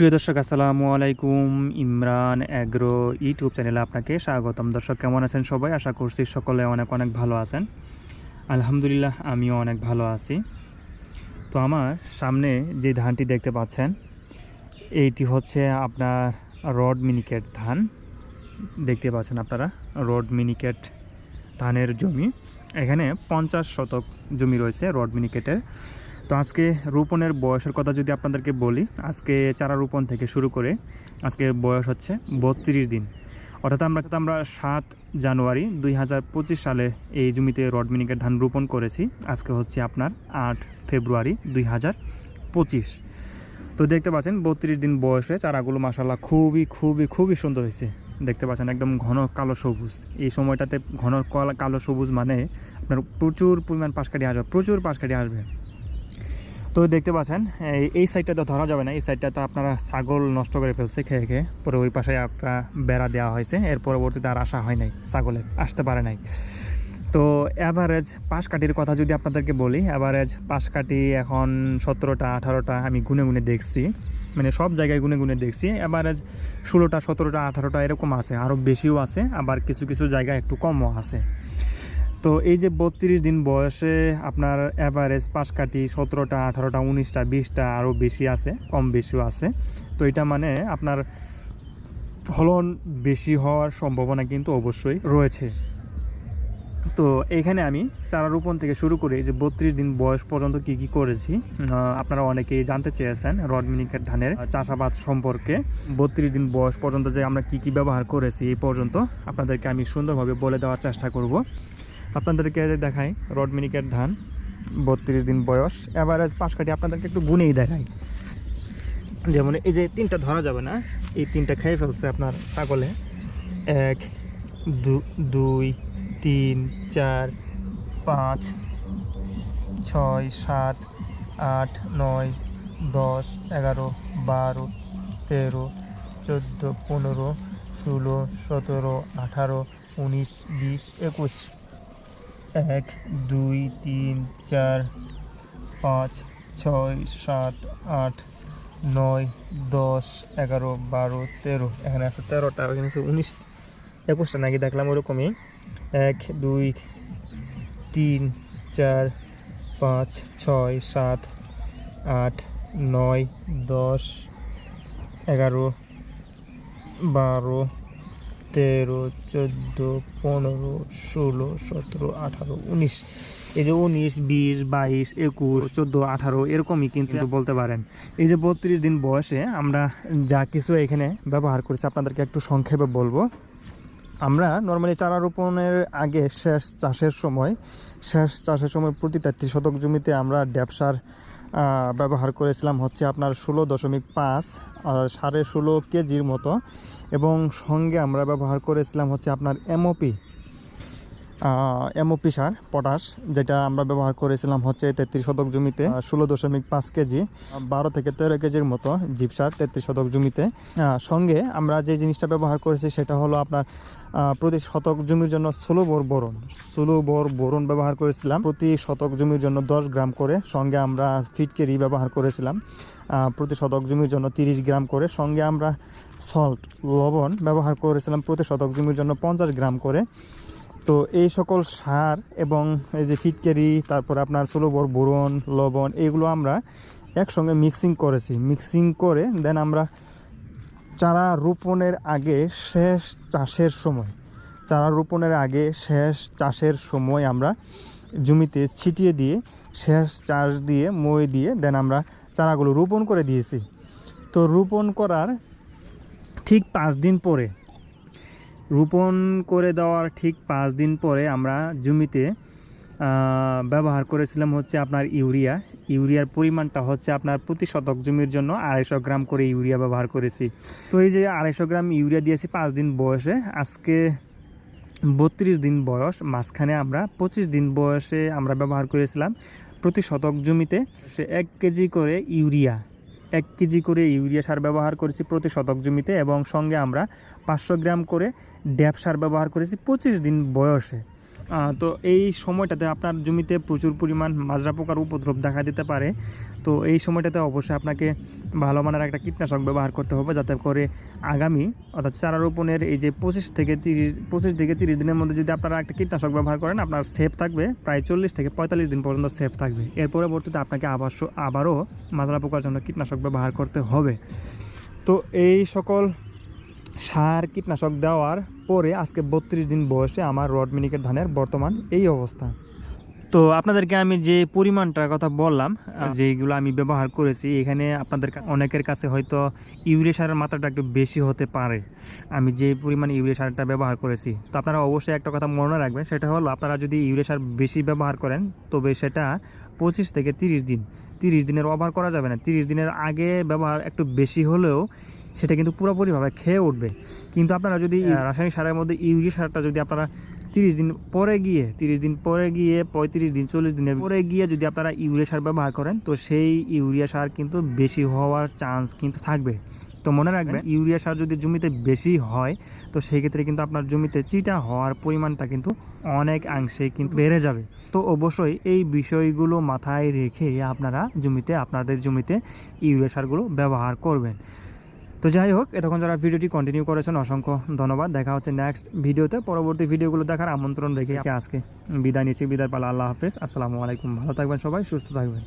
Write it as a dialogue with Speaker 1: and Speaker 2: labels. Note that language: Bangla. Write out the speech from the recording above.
Speaker 1: প্রিয় দর্শক আসসালামু আলাইকুম ইমরান অ্যাগ্রো ইউটিউব চ্যানেলে আপনাকে স্বাগতম দর্শক কেমন আছেন সবাই আশা করছি সকলে অনেক অনেক ভালো আছেন আলহামদুলিল্লাহ আমিও অনেক ভালো আছি তো আমার সামনে যে ধানটি দেখতে পাচ্ছেন এইটি হচ্ছে আপনার রড মিনিকেট ধান দেখতে পাচ্ছেন আপনারা রড মিনিকেট ধানের জমি এখানে পঞ্চাশ শতক জমি রয়েছে রড মিনিকেটের তো আজকে রোপণের বয়সের কথা যদি আপনাদেরকে বলি আজকে চারা রোপণ থেকে শুরু করে আজকে বয়স হচ্ছে বত্রিশ দিন অর্থাৎ আমরা আমরা সাত জানুয়ারি দুই সালে এই জমিতে রডমিনিকের ধান রোপণ করেছি আজকে হচ্ছে আপনার আট ফেব্রুয়ারি দুই তো দেখতে পাচ্ছেন বত্রিশ দিন বয়সে চারাগুলো মাসাল্লাহ খুবই খুবই খুবই সুন্দর হয়েছে দেখতে পাচ্ছেন একদম ঘন কালো সবুজ এই সময়টাতে ঘন কালো সবুজ মানে আপনার প্রচুর পরিমাণ পাশকাঠি আসবে প্রচুর পাশকাঠি আসবে তো দেখতে পাচ্ছেন এই সাইডটা তো ধরা যাবে না এই সাইডটাতে আপনারা ছাগল নষ্ট করে ফেলছে খেয়ে খেয়ে পরে ওই পাশে আপনার বেড়া দেওয়া হয়েছে এর পরবর্তীতে আর আসা হয় নাই ছাগলের আসতে পারে নাই তো অ্যাভারেজ পাশ কাটির কথা যদি আপনাদেরকে বলি অ্যাভারেজ পাশ কাটি এখন সতেরোটা আঠারোটা আমি গুনে গুনে দেখছি মানে সব জায়গায় গুনে গুনে দেখছি অ্যাভারেজ ষোলোটা সতেরোটা আঠারোটা এরকম আছে আরও বেশিও আছে আবার কিছু কিছু জায়গা একটু কমও আছে তো এই যে বত্রিশ দিন বয়সে আপনার অ্যাভারেজ পাশ কাটি সতেরোটা আঠারোটা উনিশটা বিশটা আরও বেশি আছে কম বেশিও আছে তো এটা মানে আপনার ফলন বেশি হওয়ার সম্ভাবনা কিন্তু অবশ্যই রয়েছে তো এখানে আমি চারা রোপণ থেকে শুরু করে যে বত্রিশ দিন বয়স পর্যন্ত কি কি করেছি আপনারা অনেকেই জানতে চেয়েছেন রড মিনিকেট ধানের চাষাবাদ সম্পর্কে বত্রিশ দিন বয়স পর্যন্ত যে আমরা কি কি ব্যবহার করেছি এই পর্যন্ত আপনাদেরকে আমি সুন্দরভাবে বলে দেওয়ার চেষ্টা করব আপনাদেরকে দেখাই রড মিনিকের ধান বত্রিশ দিন বয়স অ্যাভারেজ পাশ কাটি আপনাদেরকে একটু গুনেই দেখাই যেমন এই যে তিনটা ধরা যাবে না এই তিনটা খেয়ে ফেলছে আপনার ছাগলে এক দুই তিন চার পাঁচ ছয় সাত আট নয় দশ এগারো বারো তেরো চোদ্দো পনেরো ষোলো সতেরো আঠারো উনিশ বিশ একুশ এক দুই তিন চার পাঁচ ছয় সাত আট নয় দশ এগারো বারো তেরো এখানে আছে তেরোটা এখানে আছে উনিশ একুশটা নাকি দেখলাম ওরকমই এক দুই তিন চার পাঁচ ছয় সাত আট নয় দশ এগারো বারো তেরো চোদ্দো পনেরো ষোলো সতেরো আঠারো উনিশ এই যে উনিশ বিশ বাইশ একুশ চোদ্দো আঠারো এরকমই কিন্তু বলতে পারেন এই যে বত্রিশ দিন বয়সে আমরা যা কিছু এখানে ব্যবহার করেছি আপনাদেরকে একটু সংক্ষেপে বলবো আমরা নর্মালি চারা রোপণের আগে শেষ চাষের সময় শেষ চাষের সময় প্রতি তেত্রিশ শতক জমিতে আমরা ব্যবসার ব্যবহার করেছিলাম হচ্ছে আপনার ষোলো দশমিক পাঁচ সাড়ে ষোলো কেজির মতো এবং সঙ্গে আমরা ব্যবহার করেছিলাম হচ্ছে আপনার এমওপি এমওপি সার পটাশ যেটা আমরা ব্যবহার করেছিলাম হচ্ছে তেত্রিশ শতক জমিতে ষোলো দশমিক পাঁচ কেজি বারো থেকে তেরো কেজির মতো জীবসার তেত্রিশ শতক জমিতে সঙ্গে আমরা যে জিনিসটা ব্যবহার করেছি সেটা হলো আপনার প্রতি শতক জমির জন্য ষোলো বর বরণ ষোলো বর বরণ ব্যবহার করেছিলাম প্রতি শতক জমির জন্য দশ গ্রাম করে সঙ্গে আমরা ফিটকেরি ব্যবহার করেছিলাম প্রতি শতক জমির জন্য তিরিশ গ্রাম করে সঙ্গে আমরা সল্ট লবণ ব্যবহার করেছিলাম প্রতি শতক জমির জন্য পঞ্চাশ গ্রাম করে তো এই সকল সার এবং এই যে ফিটকেরি তারপর আপনার সোলোবর বোরন লবণ এগুলো আমরা একসঙ্গে মিক্সিং করেছি মিক্সিং করে দেন আমরা চারা রোপণের আগে শেষ চাষের সময় চারা রোপণের আগে শেষ চাষের সময় আমরা জমিতে ছিটিয়ে দিয়ে শেষ চাষ দিয়ে মই দিয়ে দেন আমরা চারাগুলো রোপণ করে দিয়েছি তো রোপণ করার ঠিক পাঁচ দিন পরে রোপণ করে দেওয়ার ঠিক পাঁচ দিন পরে আমরা জমিতে ব্যবহার করেছিলাম হচ্ছে আপনার ইউরিয়া ইউরিয়ার পরিমাণটা হচ্ছে আপনার প্রতি শতক জমির জন্য আড়াইশো গ্রাম করে ইউরিয়া ব্যবহার করেছি তো এই যে আড়াইশো গ্রাম ইউরিয়া দিয়েছি পাঁচ দিন বয়সে আজকে বত্রিশ দিন বয়স মাঝখানে আমরা পঁচিশ দিন বয়সে আমরা ব্যবহার করেছিলাম প্রতি শতক জমিতে সে এক কেজি করে ইউরিয়া এক কেজি করে ইউরিয়া সার ব্যবহার করেছি প্রতি শতক জমিতে এবং সঙ্গে আমরা পাঁচশো গ্রাম করে ড্যাপ সার ব্যবহার করেছি পঁচিশ দিন বয়সে তো এই সময়টাতে আপনার জমিতে প্রচুর পরিমাণ মাজরা পোকার উপদ্রব দেখা দিতে পারে তো এই সময়টাতে অবশ্যই আপনাকে ভালো মানের একটা কীটনাশক ব্যবহার করতে হবে যাতে করে আগামী অর্থাৎ চারা রোপণের এই যে পঁচিশ থেকে তিরিশ পঁচিশ থেকে তিরিশ দিনের মধ্যে যদি আপনারা একটা কীটনাশক ব্যবহার করেন আপনার সেফ থাকবে প্রায় চল্লিশ থেকে পঁয়তাল্লিশ দিন পর্যন্ত সেফ থাকবে এর পরবর্তীতে আপনাকে আবার আবারও মাজরা পোকার জন্য কীটনাশক ব্যবহার করতে হবে তো এই সকল সার কীটনাশক দেওয়ার পরে আজকে বত্রিশ দিন বয়সে আমার রড মিনিকের ধানের বর্তমান এই অবস্থা তো আপনাদেরকে আমি যে পরিমাণটার কথা বললাম হ্যাঁ। যেগুলো আমি ব্যবহার করেছি এখানে আপনাদের অনেকের কাছে হয়তো ইউরিয়া সারের মাত্রাটা একটু বেশি হতে পারে আমি যে পরিমাণ ইউরিয়া সারটা ব্যবহার করেছি তো আপনারা অবশ্যই একটা কথা মনে রাখবেন সেটা হলো আপনারা যদি ইউরিয়া সার বেশি ব্যবহার করেন তবে সেটা পঁচিশ থেকে তিরিশ দিন তিরিশ দিনের ওভার করা যাবে না তিরিশ দিনের আগে ব্যবহার একটু বেশি হলেও সেটা কিন্তু পুরোপুরিভাবে খেয়ে উঠবে কিন্তু আপনারা যদি রাসায়নিক সারের মধ্যে ইউরিয়া সারটা যদি আপনারা তিরিশ দিন পরে গিয়ে তিরিশ দিন পরে গিয়ে পঁয়ত্রিশ দিন চল্লিশ দিনের পরে গিয়ে যদি আপনারা ইউরিয়া সার ব্যবহার করেন তো সেই ইউরিয়া সার কিন্তু বেশি হওয়ার চান্স কিন্তু থাকবে তো মনে রাখবেন হ্যাঁ। ইউরিয়া সার যদি জমিতে বেশি হয় তো সেই ক্ষেত্রে কিন্তু আপনার জমিতে চিটা হওয়ার পরিমাণটা কিন্তু অনেক অংশে কিন্তু বেড়ে যাবে তো অবশ্যই এই বিষয়গুলো মাথায় রেখে আপনারা জমিতে আপনাদের জমিতে ইউরিয়া সারগুলো ব্যবহার করবেন তো যাই হোক এতক্ষণ যারা ভিডিওটি কন্টিনিউ করেছেন অসংখ্য ধন্যবাদ দেখা হচ্ছে নেক্সট ভিডিওতে পরবর্তী ভিডিওগুলো দেখার আমন্ত্রণ রেখে আজকে বিদায় নিচ্ছি বিদায় পালা আল্লাহ হাফিজ আসসালামু আলাইকুম ভালো থাকবেন সবাই সুস্থ থাকবেন